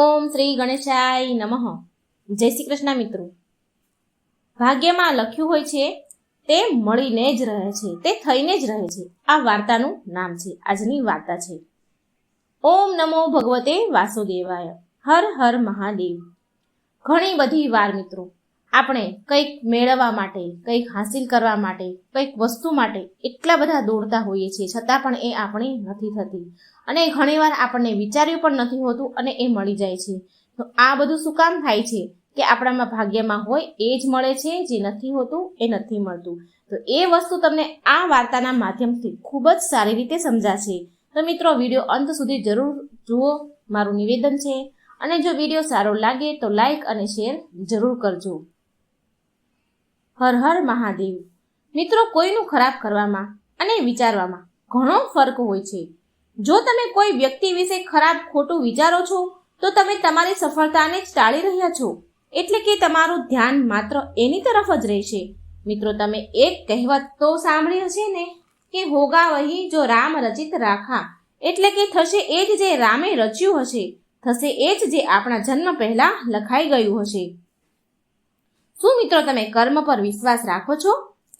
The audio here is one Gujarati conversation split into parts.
ઓમ શ્રી ગણેશાય નમઃ. જય શ્રી કૃષ્ણ મિત્રો. ભાગ્યમાં લખ્યું હોય છે, તે મળીને જ રહે છે, તે થઈને જ રહે છે. આ વાર્તાનું નામ છે, આજની વાર્તા છે. ઓમ નમો ભગવતે વાસુદેવાય, હર હર મહાદેવ. ઘણી બધી વાર મિત્રો આપણે કંઈક મેળવવા માટે, કંઈક હાંસિલ કરવા માટે, કંઈક વસ્તુ માટે એટલા બધા દોડતા હોઈએ છીએ, છતાં પણ એ આપણી નથી થતી. અને ઘણીવાર આપણને વિચાર્યું પણ નથી હોતું અને એ મળી જાય છે. તો આ બધું શું કામ થાય છે કે આપણામાં ભાગ્યમાં હોય એ જ મળે છે, જે નથી હોતું એ નથી મળતું. તો એ વસ્તુ તમને આ વાર્તાના માધ્યમથી ખૂબ જ સારી રીતે સમજાશે. તો મિત્રો, વીડિયો અંત સુધી જરૂર જુઓ. મારું નિવેદન છે. અને જો વીડિયો સારો લાગે તો લાઈક અને શેર જરૂર કરજો. હર હર મહાદેવ. મિત્રો, કોઈનું ખરાબ કરવામાં અને વિચારવામાં ઘણો ફરક હોય છે. જો તમે કોઈ વ્યક્તિ વિશે ખરાબ ખોટું વિચારો છો, તો તમે તમારી સફળતાને જ ટાળી રહ્યા છો. એટલે કે તમારું ધ્યાન માત્ર એની તરફ જ રહેશે. મિત્રો, તમે એક કહેવત તો સાંભળી હશે ને, કે હોગા વહી જો રામ રચિત રાખા. એટલે કે થશે એ જ જે રામે રચ્યું હશે, થશે એ જ જે આપણા જન્મ પહેલા લખાઈ ગયું હશે. શું મિત્રો તમે કર્મ પર વિશ્વાસ રાખો છો,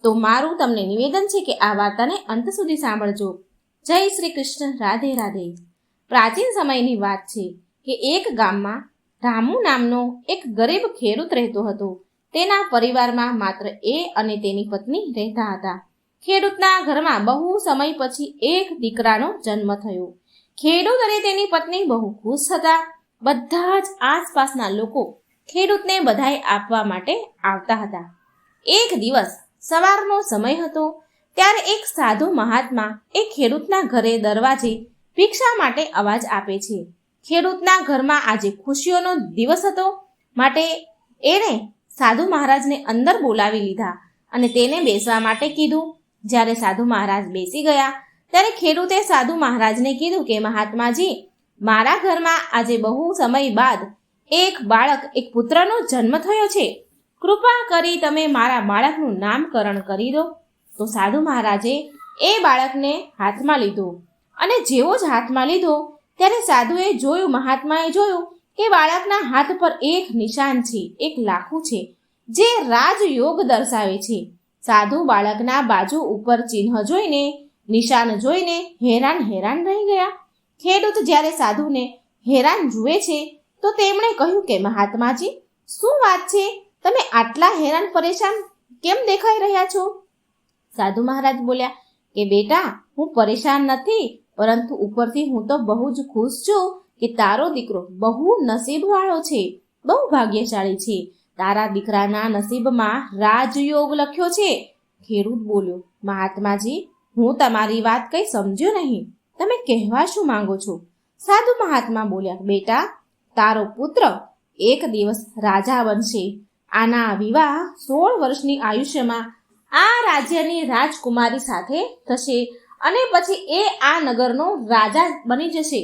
તો મારું તમને નિવેદન છે કે આ વાર્તાને અંત સુધી સાંભળજો. જય શ્રી કૃષ્ણ, રાધે રાધે. પ્રાચીન સમયની વાત છે કે એક ગામમાં રામુ નામનો એક ગરીબ ખેડૂત રહેતો હતો. તેના પરિવારમાં માત્ર એ અને તેની પત્ની રહેતા હતા. ખેડૂતના ઘરમાં બહુ સમય પછી એક દીકરાનો જન્મ થયો. ખેડૂત અને તેની પત્ની બહુ ખુશ હતા. બધા જ આસપાસના લોકો ખેડૂતને બધાઈ આપવા માટે આવતા હતા. એક દિવસ સવારનો સમય હતો, ત્યારે એક સાધુ મહાત્મા એ ખેડૂતના ઘરે દરવાજે ભિક્ષા માટે અવાજ આપે છે. ખેડૂતના ઘરમાં આજે ખુશીઓનો દિવસ હતો, માટે એણે સાધુ મહારાજને અંદર બોલાવી લીધા અને તેને બેસવા માટે કીધું. જ્યારે સાધુ મહારાજ બેસી ગયા, ત્યારે ખેડૂતે સાધુ મહારાજને કીધું કે, મહાત્માજી, મારા ઘરમાં આજે બહુ સમય બાદ એક બાળક એક પુત્રનો જન્મ થયો છે. કૃપા કરી તમે મારા બાળકનું નામકરણ કરી દો. તો સાધુ મહારાજે એ બાળકને હાથમાં લીધો અને જેવો જ હાથમાં લીધો ત્યારે સાધુએ જોયું, મહાત્માએ જોયું કે બાળકના હાથ પર એક નિશાન છે, એક લાખું છે, જે રાજયોગ દર્શાવે છે. સાધુ બાળકના બાજુ ઉપર ચિહ્ન જોઈને, નિશાન જોઈને હેરાન હેરાન રહી ગયા. ખેડૂત જ્યારે સાધુને હેરાન જુએ છે તો તેમણે કહ્યું કે, મહાત્માજી, શું વાત છે? તમે આટલા હેરાન પરેશાન કેમ દેખાઈ રહ્યા છો? સાધુ મહારાજ બોલ્યા, કે બેટા, હું પરેશાન નથી, પરંતુ ઉપરથી હું તો બહુ જ ખુશ છું કે તારો દીકરો બહુ નસીબવાળો છે, બહુ ભાગ્યશાળી છે. તારા દીકરાના નસીબમાં રાજયોગ લખ્યો છે. ખેડૂત બોલ્યો, મહાત્માજી, હું તમારી વાત કંઈ સમજ્યો નહીં. તમે કહેવા શું માંગો છો? સાધુ મહાત્મા બોલ્યા, બેટા તારો પુત્ર એક દિવસ રાજા બનશે. આના વિવાહ સોળ વર્ષની આયુષ્યમાં આ રાજ્યની રાજકુમારી સાથે થશે અને પછી એ આ નગરનો રાજા બની જશે.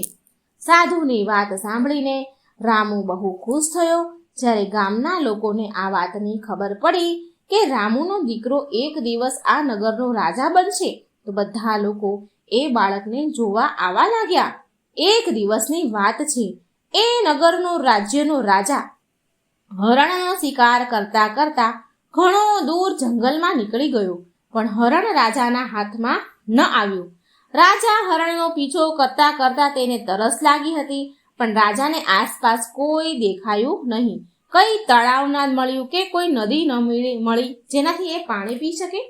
સાધુની વાત સાંભળીને રામુ બહુ ખુશ થયો. જ્યારે ગામના લોકોને આ વાતની ખબર પડી કે રામુનો દીકરો એક દિવસ આ નગરનો રાજા બનશે, તો બધા લોકો એ બાળકને જોવા આવવા લાગ્યા. એક દિવસની વાત છે. એ નગરનો રાજ્યનો રાજા. હરણનો શિકાર કરતા કરતા ઘણો દૂર જંગલમાં નીકળી ગયો, પણ હરણ રાજાના હાથમાં ન આવ્યું. રાજા હરણનો પીછો કરતા કરતા તેને તરસ લાગી હતી, પણ રાજાને આસપાસ કોઈ દેખાયું નહીં. કઈ તળાવ ના મળ્યું કે કોઈ નદી ન મળી મળી, જેનાથી એ પાણી પી શકે?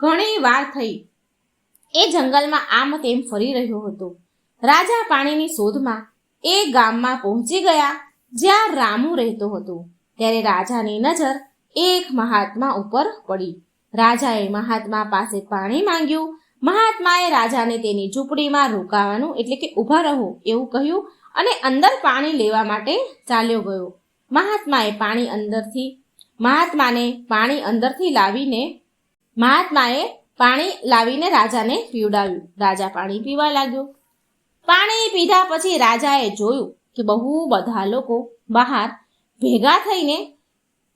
ઘણી વાર થઈ. એ જંગલમાં આમ તેમ ફરી રહ્યો હતો. રાજા પાણીની શોધમાં એ ગામમાં પહોંચી ગયા જ્યાં રામુ રહેતો હતો. ત્યારે રાજાની નજર એક મહાત્મા ઉપર પડી. રાજાએ મહાત્મા પાસે પાણી માંગ્યું. મહાત્માએ રાજાને તેની ઝૂંપડીમાં રોકાવાનું એટલે કે ઊભા રહો એવું કહ્યું અને અંદર પાણી લેવા માટે ચાલ્યો ગયો. મહાત્માએ પાણી અંદરથી, મહાત્માને પાણી અંદરથી લાવીને, મહાત્માએ પાણી લાવીને રાજાને પીવડાવ્યું. રાજા પાણી પીવા લાગ્યો. પાણી પીધા પછી રાજાએ જોયું કે બહુ બધા લોકો બહાર ભેગા થઈને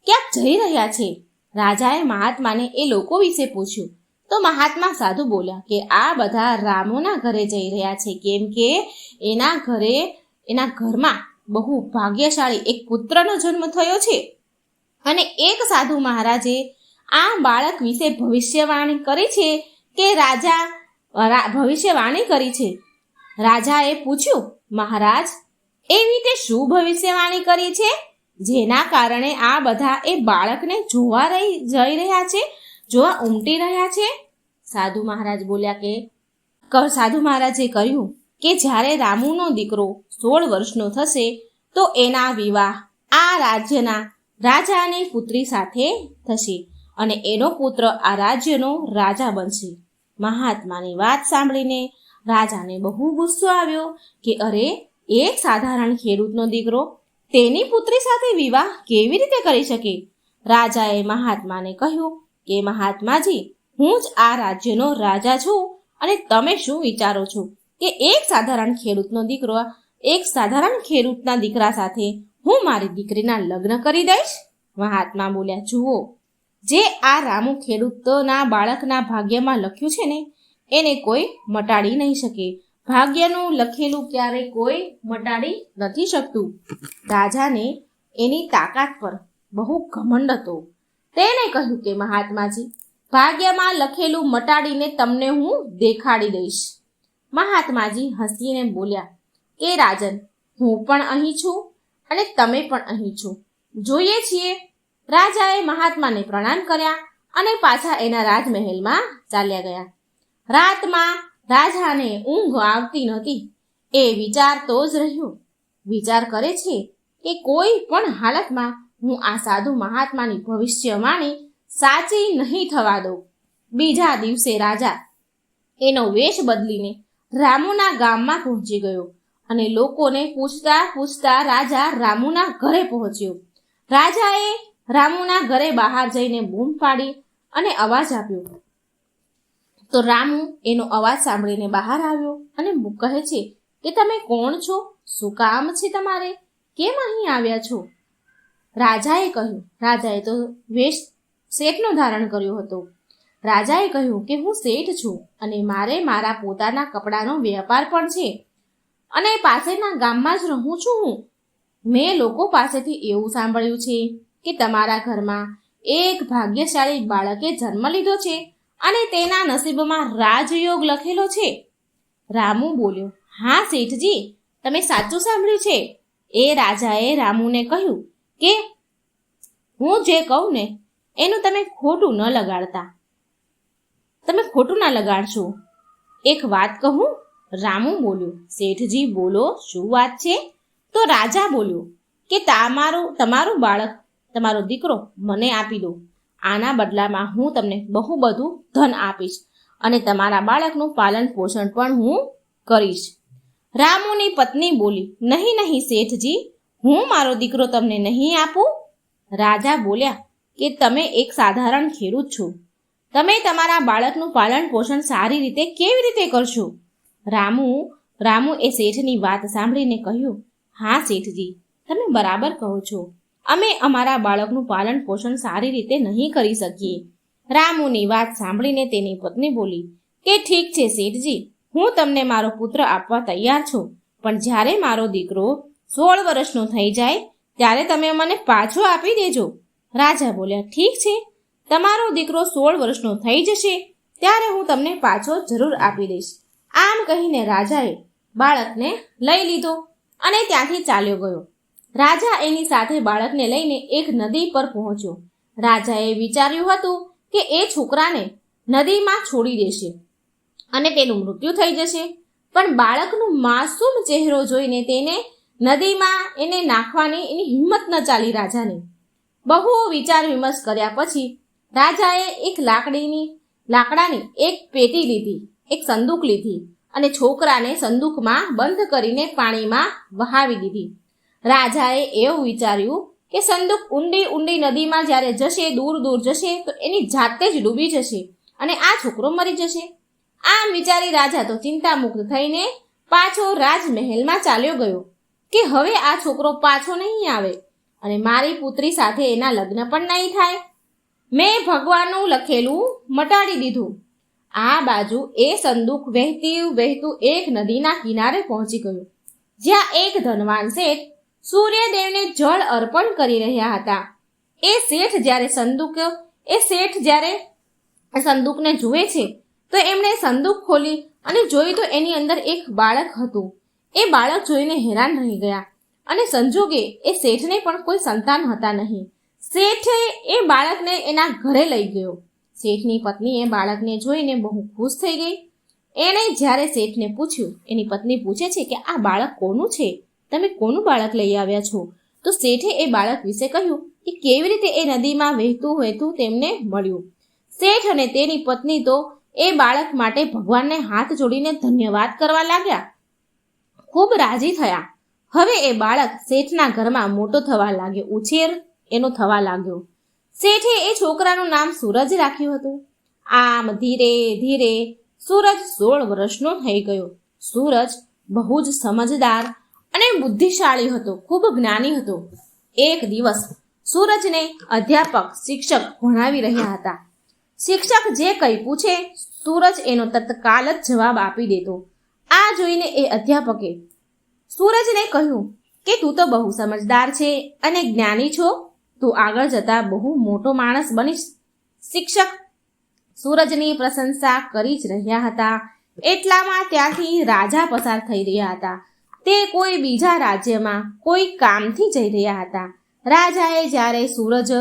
ક્યાંક જઈ રહ્યા છે. રાજાએ મહાત્માને એ લોકો વિશે પૂછ્યું. તો મહાત્મા સાધુ બોલ્યા કે આ બધા રામોના ઘરે જઈ રહ્યા છે કેમ કે એના ઘરે, એના ઘરમાં બહુ ભાગ્યશાળી એક પુત્રનો જન્મ થયો છે. અને એક સાધુ મહારાજે આ બાળક વિશે ભવિષ્યવાણી કરી છે કે રાજા ભવિષ્યવાણી કરી છે? રાજાએ પૂછ્યું, મહારાજ, એવી તે શું ભવિષ્યવાણી કરી છે? જેના કારણે આ બધા એ બાળકને જોવા રહી, જઈ રહ્યા છે, જોવા ઉમટી રહ્યા છે? સાધુ મહારાજ બોલ્યા કે, સાધુ મહારાજે કહ્યું કે જ્યારે રામુનો દીકરો સોળ વર્ષનો થશે, તો એના વિવાહ આ રાજ્યના રાજાની પુત્રી સાથે થશે અને એનો પુત્ર આ રાજ્યનો રાજા બનશે. મહાત્માની વાત સાંભળીને રાજાને બહુ ગુસ્સો આવ્યો કે, અરે, એક સાધારણ ખેડૂતનો દીકરો તેની પુત્રી સાથે વિવાહ કેવી રીતે કરી શકે? રાજાએ મહાત્માને કહ્યું કે, મહાત્માજી, હું જ આ રાજ્યનો રાજા છું અને તમે શું વિચારો છો કે એક સાધારણ ખેડૂતનો દીકરો એક સાધારણ ખેડૂતના દીકરા સાથે હું મારી દીકરીના લગ્ન કરી દઈશ? મહાત્મા બોલ્યા, જુઓ, જે આ રામુ ખેડૂતોના બાળકના ભાગ્યમાં લખ્યું છે ને એને કોઈ મટાડી નહીં શકે. ભાગ્યનું લખેલું ક્યારેય કોઈ મટાડી નથી શકતું. રાજાને એની તાકાત પર બહુ ઘમંડ હતો. તેને કહ્યું કે, મહાત્માજી, ભાગ્યમાં લખેલું મટાડીને તમને હું દેખાડી દઈશ. મહાત્માજી હસીને બોલ્યા કે રાજન, હું પણ અહીં છું અને તમે પણ અહીં છો. જોઈએ છીએ. રાજાએ મહાત્માને પ્રણામ કર્યા અને પાછા એના રાજમહેલમાં ચાલ્યા ગયા. રાતમાં રાજાને ઊંઘ આવતી નહોતી. એ વિચારતો જ રહ્યો. વિચાર કરે છે કે કોઈ પણ હાલતમાં હું આ સાધુ મહાત્માની ભવિષ્યવાણી સાચી નહીં થવા દઉં. બીજા દિવસે રાજા એનો વેશ બદલીને રામુના ગામમાં પહોંચી ગયો અને લોકોને પૂછતા પૂછતા રાજા રામુના ઘરે પહોંચ્યો. રાજાએ રામુના ઘરે બહાર જઈને બૂમ પાડી અને અવાજ આપ્યો. તો રામુ એનો અવાજ સાંભળીને બહાર આવ્યો અને કહે છે કે તમે કોણ છો? શું કામ છે તમારે? કેમ અહીં આવ્યા છો? રાજાએ કહ્યું, રાજાએ તો વેશ શેઠનો ધારણ કર્યો હતો. રાજાએ કહ્યું કે હું શેઠ છું અને મારે મારા પોતાના કપડાનો વેપાર પણ છે અને પાસેના ગામમાં જ રહું છું હું. મેં લોકો પાસેથી એવું સાંભળ્યું છે કે તમારા ઘરમાં એક ભાગ્યશાળી બાળકે જન્મ લીધો છે. અને તેના નસીબમાં રાજયોગ લખેલો છે. રામુ બોલ્યો, હા, શેઠજી, તમે સાચું સાંભળ્યું છે. એ રાજાએ રામુને કહ્યું કે, હું જે કહું ને, એનું તમે ખોટું ન લગાડતા. તમે ખોટું ના લગાડશો. એક વાત કહું, રામુ બોલ્યો, શેઠજી, બોલો, શું વાત છે? તો રાજા બોલ્યો કે તમારું તમારું બાળક, તમારો દીકરો મને આપી દો. આના બદલામાં હું તમને બહુ બધું ધન આપીશ અને તમારા બાળકનું પાલન પોષણ પણ હું કરીશ. રામુની પત્ની બોલી, નહીં નહીં, શેઠજી, હું મારો દીકરો તમને નહીં આપું? રાજા બોલ્યા, કે તમે એક સાધારણ ખેડૂત છો. તમે તમારા બાળકનું પાલન પોષણ સારી રીતે કેવી રીતે કરશો? રામુ રામુ એ શેઠની વાત સાંભળીને કહ્યું, હા, શેઠજી, તમે બરાબર કહો છો. અમે અમારા બાળકનું પાલન પોષણ સારી રીતે નહીં કરી શકીએ. રામુની વાત સાંભળીને તેની પત્ની બોલી, કે ઠીક છે શેઠજી, હું તમને મારો પુત્ર આપવા તૈયાર છું, પણ જ્યારે મારો દીકરો સોળ વર્ષનો થઈ જાય, ત્યારે તમે મને પાછો આપી દેજો. રાજા બોલ્યા, ઠીક છે, તમારો દીકરો સોળ વર્ષનો થઈ જશે, ત્યારે હું તમને પાછો જરૂર આપી દઈશ. આમ કહીને રાજાએ બાળકને લઈ લીધો અને ત્યાંથી ચાલ્યો ગયો. રાજા એની સાથે બાળકને લઈને એક નદી પર પહોંચ્યો. રાજાએ વિચાર્યું હતું કે એ છોકરાને નદીમાં છોડી દેશે અને તેનું મૃત્યુ થઈ જશે. પણ બાળકનું માસૂમ ચહેરો જોઈને તેને નદીમાં એને નાખવાની એની હિંમત ન ચાલી રાજાની. બહુ વિચાર વિમર્શ કર્યા પછી રાજાએ એક લાકડીની, લાકડાની એક પેટી લીધી, એક સંદૂક લીધી અને છોકરાને સંદૂકમાં બંધ કરીને પાણીમાં વહાવી દીધી. રાજાએ એવું વિચાર્યું કે સંદૂક ઊંડી ઊંડી નદીમાં જ્યારે જશે, દૂર દૂર જશે, તો એની જાતે જ ડૂબી જશે અને આ છોકરો મરી જશે. આમ વિચારી રાજા તો ચિંતામુક્ત થઈને પાછો રાજમહેલમાં ચાલ્યો ગયો કે હવે આ છોકરો પાછો નહીં આવે અને મારી પુત્રી સાથે એના લગ્ન પણ નહીં થાય. મેં ભગવાનનું લખેલું મટાડી દીધું. આ બાજુ એ સંદૂક વહેતી વહેતું એક નદીના કિનારે પહોંચી ગયું. જ્યાં એક ધનવાન શેઠ સૂર્યદેવને જળ અર્પણ કરી રહ્યા હતા. એ શેઠ જ્યારે સંદૂક, એ શેઠ જ્યારે સંદૂકને જુએ છે, તો એમણે સંદૂક ખોલી અને જોયું તો એની અંદર એક બાળક હતું. એ બાળક જોઈને હેરાન રહી ગયા અને સંજોગે એ શેઠને પણ કોઈ સંતાન હતા નહીં. શેઠે એ બાળકને એના ઘરે લઈ ગયો. શેઠની પત્ની એ બાળકને જોઈને બહુ ખુશ થઈ ગઈ. એણે જ્યારે શેઠને પૂછ્યું, એની પત્ની પૂછે છે કે આ બાળક કોનું છે? તમે કોનું બાળક લઈ આવ્યા છો? તો શેઠે એ બાળક વિશે કહ્યું કે કેવી રીતે એ નદીમાં વહેતું વહેતું તેમને મળ્યું. શેઠ અને તેની પત્ની તો એ બાળક માટે ભગવાનને હાથ જોડીને ધન્યવાદ કરવા લાગ્યા. ખૂબ રાજી થયા. હવે એ બાળક શેઠના ઘરમાં મોટો થવા લાગ્યો. ઉછેર એનો થવા લાગ્યો. શેઠે એ છોકરાનું નામ સૂરજ રાખ્યું હતું. આમ ધીરે ધીરે સૂરજ સોળ વર્ષનો થઈ ગયો. સૂરજ બહુ જ સમજદાર બુદ્ધિશાળી હતો, ખૂબ જ્ઞાની હતો. એક દિવસ સૂરજને અધ્યાપક, શિક્ષક ભણાવી રહ્યા હતા. શિક્ષક જે કંઈ પૂછે, સૂરજ એનો તત્કાલ જ જવાબ આપી દેતો. આ જોઈને એ અધ્યાપકે સૂરજને કહ્યું કે, તું તો બહુ સમજદાર છે અને જ્ઞાની છો. તું આગળ જતા બહુ મોટો માણસ બનીશ. શિક્ષક સૂરજની પ્રશંસા કરી જ રહ્યા હતા. એટલામાં ત્યાંથી રાજા પસાર થઈ રહ્યા હતા. તે કોઈ બીજા રાજ્યમાં કોઈ કામથી જઈ રહ્યા હતા. રાજાએ જ્યારે સૂરજ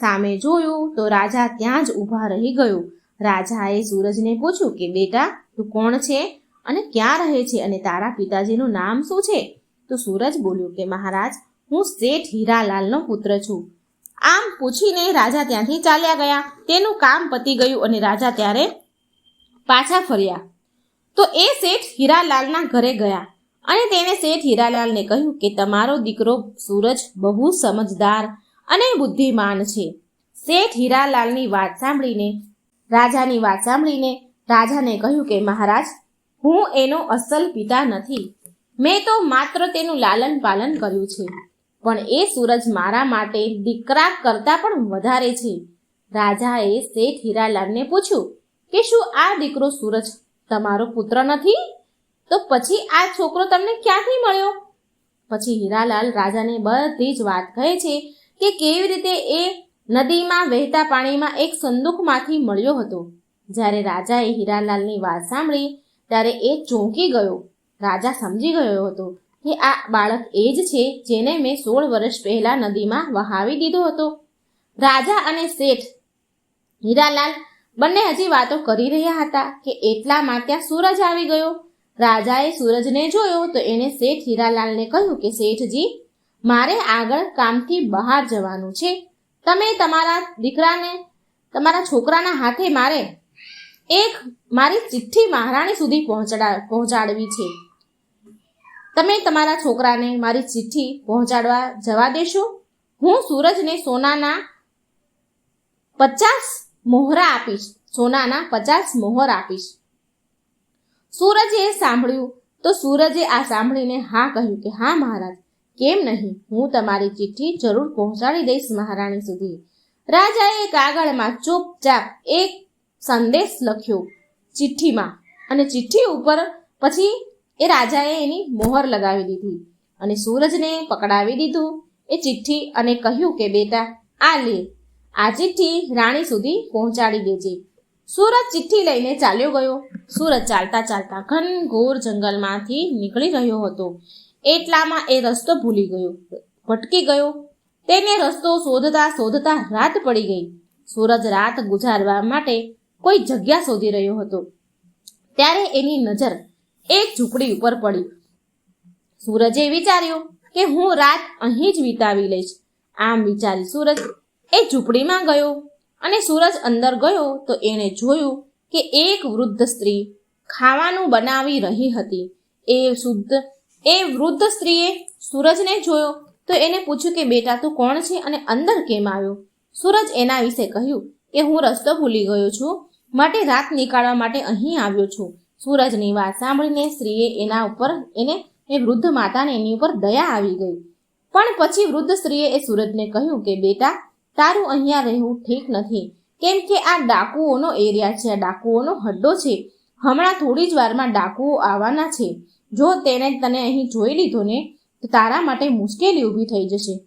સામે જોયું, તો રાજા ત્યાં જ ઊભા રહી ગયો. રાજાએ સૂરજને પૂછ્યું કે, બેટા, તું કોણ છે અને ક્યાં રહે છે અને તારા પિતાજીનું નામ શું છે? તો સૂરજ બોલ્યો કે, મહારાજ, હું શેઠ હીરાલાલનો પુત્ર છું. આમ પૂછીને રાજા ત્યાંથી ચાલ્યા ગયા. તેનું કામ પતી ગયું અને રાજા ત્યારે પાછા ફર્યા. તો એ શેઠ હીરાલાલના ઘરે ગયા. અને તેણે શેઠ હીરાલાલને કહ્યું કે તમારો દીકરો સૂરજ બહુ સમજદાર અને બુદ્ધિમાન છે. શેઠ હીરાલાલની વાત સાંભળીને, રાજાની વાત સાંભળીને રાજાને કહ્યું કે, મહારાજ, હું એનો અસલ પિતા નથી. મેં તો માત્ર તેનું લાલન પાલન કર્યું છે. પણ એ સૂરજ મારા માટે દીકરા કરતાં પણ વધારે છે. રાજાએ શેઠ હીરાલાલને પૂછ્યું કે, શું આ દીકરો સૂરજ તમારો પુત્ર નથી? તો પછી આ છોકરો તમને ક્યાંથી મળ્યો? પછી હીરાલાલ રાજાને બધી જ વાત કહે છે કે કેવી રીતે એ નદીમાં વહેતા પાણીમાં એક સંદૂકમાંથી મળ્યો હતો. જ્યારે રાજાએ હીરાલાલની વાત સાંભળી, ત્યારે એ ચોંકી ગયો. રાજા સમજી ગયો હતો કે આ બાળક એ જ છે જેને મેં સોળ વર્ષ પહેલા નદીમાં વહાવી દીધો હતો. રાજા અને શેઠ હીરાલાલ બંને હજી વાતો કરી રહ્યા હતા કે એટલામાં ત્યાં સૂરજ આવી ગયો. રાજાએ સૂરજને જોયો તો એણે શેઠ હીરાલાલને કહ્યું કે, શેઠજી, મારે આગળ કામથી બહાર જવાનું છે. તમે તમારા દીકરાને, તમારા છોકરાના હાથે મારે એક મારી ચિઠ્ઠી મહારાણી સુધી પહોંચડા, પહોંચાડવી છે. તમે તમારા છોકરાને મારી ચિઠ્ઠી પહોંચાડવા જવા દેશો. હું સૂરજને સોનાના પચાસ મોહરા આપીશ, સોનાના પચાસ મોહર આપીશ. સૂરજે સાંભળ્યું તો સૂરજે આ સાંભળીને હા કહ્યું કે, હા મહારાજ, કેમ નહીં? હું તમારી ચિઠ્ઠી જરૂર પહોંચાડી દઈશ મહારાણી સુધી. રાજાએ કાગળમાં ચૂપચાપ એક સંદેશ લખ્યો ચિઠ્ઠીમાં અને ચિઠ્ઠી ઉપર પછી એ રાજાએ એની મોહર લગાવી દીધી અને સૂરજને પકડાવી દીધું. એ ચિઠ્ઠી અને કહ્યું કે, બેટા, આ લે. આ ચિઠ્ઠી રાણી સુધી પહોંચાડી દેજે. સૂરજ ચિઠ્ઠી લઈને ચાલ્યો ગયો. સૂરજ ચાલતા ચાલતા ઘનઘોર જંગલમાંથી નીકળી રહ્યો હતો. એટલામાં એ રસ્તો ભૂલી ગયો. ભટકી ગયો. તેને રસ્તો શોધતા શોધતા રાત પડી ગઈ. સૂરજ રાત ગુજારવા માટે કોઈ જગ્યા શોધી રહ્યો હતો. ત્યારે એની નજર એક ઝૂંપડી ઉપર પડી. સૂરજે વિચાર્યું કે હું રાત અહીં જ વિતાવી લઈશ. આમ વિચારી સૂરજ એ ઝૂંપડીમાં ગયો. અને સૂરજ અંદર ગયો તો એણે જોયું કે એક વૃદ્ધ સ્ત્રી ખાવાનું બનાવી રહી હતી. એ શુદ્ધ, એ વૃદ્ધ સ્ત્રીએ સૂરજને જોયો તો એને પૂછ્યું કે, બેટા, તું કોણ છે અને અંદર કેમ આવ્યો? સૂરજ એના વિશે કહ્યું કે, હું રસ્તો ભૂલી ગયો છું. માટે રાત નીકાળવા માટે અહીં આવ્યો છું. સૂરજની વાત સાંભળીને સ્ત્રીએ એના ઉપર, એને, એ વૃદ્ધ માતાને એની ઉપર દયા આવી ગઈ. પણ પછી વૃદ્ધ સ્ત્રીએ એ સૂરજને કહ્યું કે, બેટા તારું અહીંયા રહેવું ઠીક નથી. કેમ કે આ ડાકુઓનો એરિયા છે, આ ડાકુઓનો હડ્ડો છે. હમણાં થોડી જ વારમાં ડાકુઓ આવવાના છે. જો તેને તને અહીં જોઈ લીધો ને, તો તારા માટે મુશ્કેલી ઊભી થઈ જશે.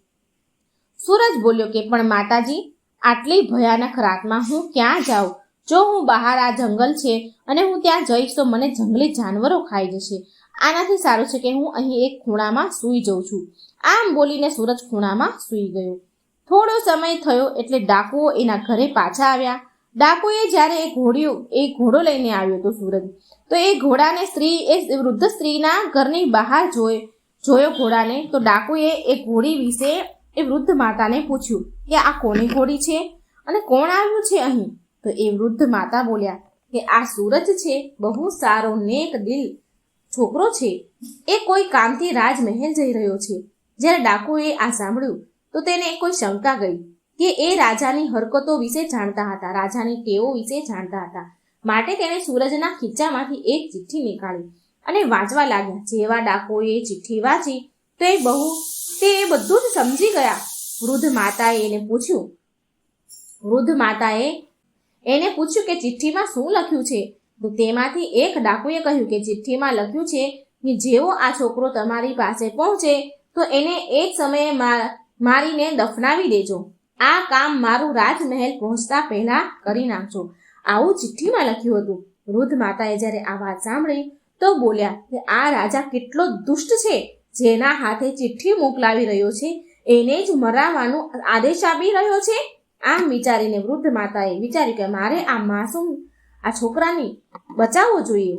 સૂરજ બોલ્યો કે, પણ માતાજી, આટલી ભયાનક રાતમાં હું ક્યાં જાઉં? જો હું બહાર આ જંગલ છે અને હું ત્યાં જઈશ, તો મને જંગલી જાનવરો ખાઈ જશે. આનાથી સારું છે કે હું અહીં એક ખૂણામાં સૂઈ જઉં છું. આમ બોલીને સૂરજ ખૂણામાં સૂઈ ગયો. થોડો સમય થયો એટલે ડાકુઓ એના ઘરે પાછા આવ્યા. ડાકુએ જ્યારે એ ઘોડીઓ, એ ઘોડો લઈને આવ્યો હતો સૂરજ તો એ ઘોડાને સ્ત્રી, એ વૃદ્ધ સ્ત્રીના ઘરની બહાર જોયો જોયો ઘોડાને, તો ડાકુએ એ ઘોડી વિશે એ વૃદ્ધ માતાને પૂછ્યું કે આ કોની ઘોડી છે અને કોણ આવ્યું છે અહીં? તો એ વૃદ્ધ માતા બોલ્યા કે આ સૂરજ છે, બહુ સારો નેક દિલ છોકરો છે. એ કોઈ કામથી રાજમહેલ જઈ રહ્યો છે. જ્યારે ડાકુએ આ સાંભળ્યું તો તેને કોઈ શંકા ગઈ કે એ રાજાની હરકતો વિશે જાણતા હતા, રાજાની ટેવો વિશે જાણતા હતા. માટે તેણે સૂરજના ખીચામાંથી એક ચિઠ્ઠી નીકાળી અને વાંચવા લાગ્યા. જેવા ડાકોએ ચિઠ્ઠી વાંચી તો એ બહુ, તે એ બધું જ સમજી ગયા. વૃદ્ધ માતાએ એને પૂછ્યું, વૃદ્ધ માતાએ એને પૂછ્યું કે ચિઠ્ઠીમાં શું લખ્યું છે? તો તેમાંથી એક ડાકુએ કહ્યું કે ચિઠ્ઠીમાં લખ્યું છે કે જેવો આ છોકરો તમારી પાસે પહોંચે, તો એને એ જ સમયે મારીને દફનાવી દેજો. આ કામ મારું રાજમહેલ પહોંચતા પહેલા કરી નાખજો. આવું ચિઠ્ઠીમાં લખ્યું હતું. વૃદ્ધ માતાએ જ્યારે આ વાત સાંભળી, તો બોલ્યા કે આ રાજા કેટલો દુષ્ટ છે, જેના હાથે ચિઠ્ઠી મોકલાવી રહ્યો છે, એને જ મરાવવાનો આદેશ આપી રહ્યો છે? આમ વિચારીને વૃદ્ધ માતાએ વિચાર્યું કે મારે આ માસૂમ, આ છોકરાની બચાવવો જોઈએ.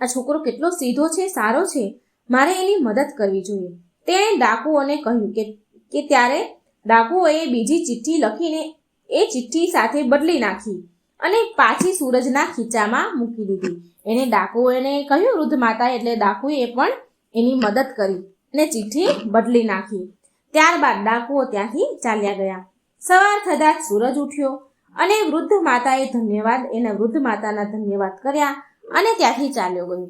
આ છોકરો કેટલો સીધો છે, સારો છે, મારે એની મદદ કરવી જોઈએ. તેણે ડાકુઓને કહ્યું કે કે ત્યારે ડાકુઓએ બીજી ચિઠ્ઠી લખીને એ ચિઠ્ઠી સાથે બદલી નાખી અને પાછી સૂરજના ખીચામાં મૂકી દીધી. એને ડાકુઓને કહ્યું, વૃદ્ધ માતા, એટલે ડાકુએ પણ એની મદદ કરી અને ચિઠ્ઠી બદલી નાખી. ત્યારબાદ ડાકુઓ ત્યાંથી ચાલ્યા ગયા. સવાર થતાં સૂરજ ઉઠ્યો અને વૃદ્ધ માતાએ ધન્યવાદ, એના વૃદ્ધ માતાના ધન્યવાદ કર્યા અને ત્યાંથી ચાલ્યો ગયો.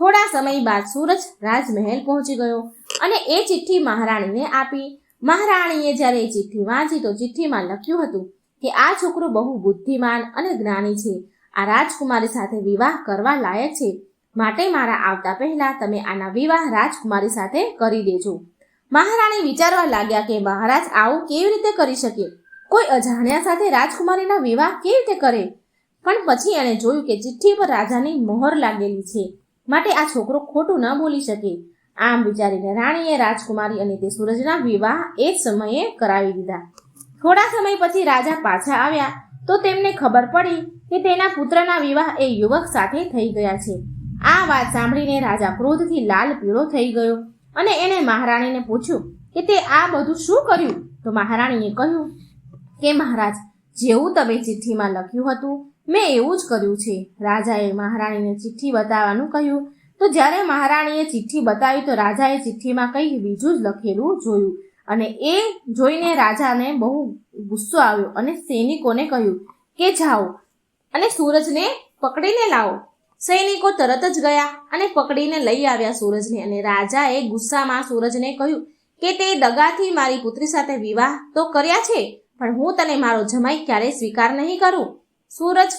થોડા સમય બાદ સૂરજ રાજમહેલ પહોંચી ગયો અને એ ચિઠ્ઠી મહારાણીને આપી મહારાણીએ જ્યારે એ ચિઠ્ઠી વાંચી તો ચિઠ્ઠીમાં લખ્યું હતું કે આ છોકરો બહુ બુદ્ધિમાન અને જ્ઞાની છે. આ રાજકુમારી સાથે વિવાહ કરવા લાયક છે. માટે મારા આવતા પહેલા તમે આના વિવાહ રાજકુમારી સાથે કરી દેજો. મહારાણી વિચારવા લાગ્યા કે મહારાજ આવું કેવી રીતે કરી શકે? કોઈ અજાણ્યા સાથે રાજકુમારીના વિવાહ કેવી રીતે કરે? પણ પછી એણે જોયું કે ચિઠ્ઠી પર રાજાની મોહર લાગેલી છે. માટે આ છોકરો ખોટું ન બોલી શકે. આમ વિચારીને રાણીએ રાજકુમારી અને તે સૂરજના વિવાહ એ સમયે કરાવી દીધા. થોડા સમય પછી રાજા પાછા આવ્યા તો તેમને ખબર પડી કે તેના પુત્રના વિવાહ એ યુવક સાથે થઈ ગયા છે. આ વાત સાંભળીને રાજા ક્રોધથી લાલ પીળો થઈ ગયો અને એણે મહારાણીને પૂછ્યું કે તે આ બધું શું કર્યું? તો મહારાણીએ કહ્યું કે મહારાજ, જેવું તમે ચિઠ્ઠીમાં લખ્યું હતું, મેં એવું જ કર્યું છે. રાજાએ મહારાણીને ચિઠ્ઠી બતાવવાનું કહ્યું તો જ્યારે મહારાણીએ ચિઠ્ઠી બતાવી તો રાજાએ ચિઠ્ઠીમાં કંઈ બીજું જ લખેલું જોયું. અને એ જોઈને રાજાને બહુ ગુસ્સો આવ્યો અને સૈનિકોને કહ્યું કે જાઓ અને સૂરજને પકડીને લાવો. સૈનિકો તરત જ ગયા અને પકડીને લઈ આવ્યા સૂરજને અને રાજાએ ગુસ્સામાં સૂરજને કહ્યું કે તે દગાથી મારી પુત્રી સાથે વિવાહ તો કર્યા છે, પણ હું તને મારો જમાઈ ક્યારેય સ્વીકાર નહીં કરું. સૂરજ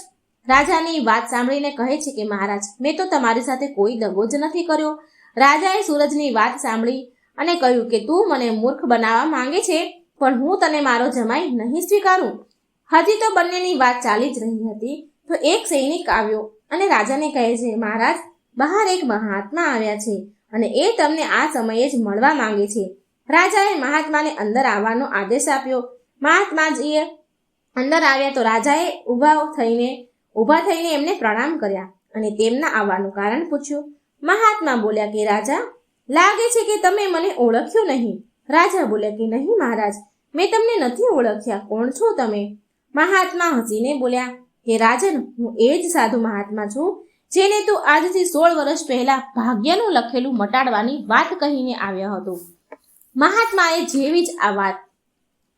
રાજાની વાત સાંભળીને કહે છે કે, મહારાજ, મેં તો તમારી સાથે કોઈ દગો જ નથી કર્યો. રાજાએ સૂરજની વાત સાંભળી અને કહ્યું કે, તું મને મૂર્ખ બનાવવા માંગે છે, પણ હું તને મારો જમાઈ નહીં સ્વીકારું. હજી તો બંનેની વાત ચાલી જ રહી હતી, તો એક સૈનિક આવ્યો અને રાજાને કહે છે, મહારાજ, બહાર એક મહાત્મા આવ્યા છે અને એ તમને આ સમયે જ મળવા માંગે છે. રાજાએ મહાત્માને અંદર આવવાનો આદેશ આપ્યો. મહાત્માજીએ અંદર આવ્યા તો રાજાએ ઊભા થઈને ઊભા થઈને એમને પ્રણામ કર્યા અને તેમના આવવાનું કારણ પૂછ્યું. મહાત્મા બોલ્યા કે, રાજા, લાગે છે કે તમે મને ઓળખ્યો નહીં. રાજા બોલ્યા કે, નહીં મહારાજ, મેં તમને નથી ઓળખ્યા. કોણ છો તમે? મહાત્મા હસીને બોલ્યા કે, રાજન, હું એ જ સાધુ મહાત્મા છું, જેને તું આજથી સોળ વર્ષ પહેલા ભાગ્યનું લખેલું મટાડવાની વાત કહીને આવ્યો હતો. મહાત્માએ જેવી જ આ વાત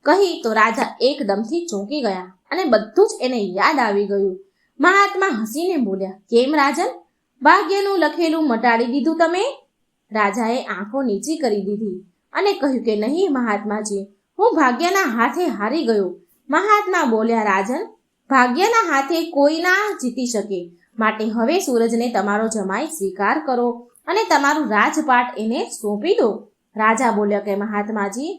કહી તો રાજા એકદમથી ચોંકી ગયા અને બધું જ એને યાદ આવી ગયું. મહાત્મા હસીને બોલ્યા, કેમ રાજન? ભાગ્યનું લખેલું મટાડી દીધું તમે? રાજાએ આંખો નીચી કરી દીધી અને કહ્યું કે નહીં મહાત્માજી, હું ભાગ્યના હાથે હારી ગયો. મહાત્મા બોલ્યા, રાજન, ભાગ્યના હાથે કોઈ ના જીતી શકે. માટે હવે સૂરજને તમારો જમાઈ સ્વીકાર કરો અને તમારું રાજપાટ એને સોંપી દો. રાજા બોલ્યા કે, મહાત્માજી,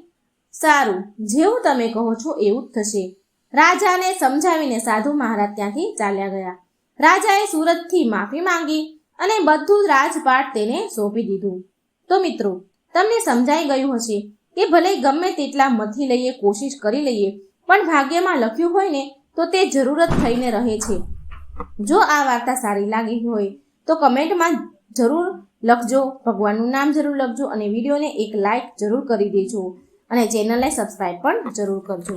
સારું, જેવું તમે કહો છો એવું જ થશે. રાજાને સમજાવીને સાધુ મહારાજ ત્યાંથી ચાલ્યા ગયા. રાજાએ સુરતથી માફી માંગી અને બધું રાજપાટ તેને સોંપી દીધું. તો મિત્રો, તમને સમજાઈ ગયું હશે કે ભલે ગમે તેટલા મથી લઈએ કોશિશ કરી લઈએ, પણ ભાગ્યમાં લખ્યું હોય ને, તો તે જરૂરત થઈને રહે છે. જો આ વાર્તા સારી લાગી હોય, તો કમેન્ટમાં જરૂર લખજો, ભગવાનનું નામ જરૂર લખજો અને વિડીયોને એક લાઈક જરૂર કરી દેજો અને ચેનલને સબસ્ક્રાઈબ પણ જરૂર કરજો.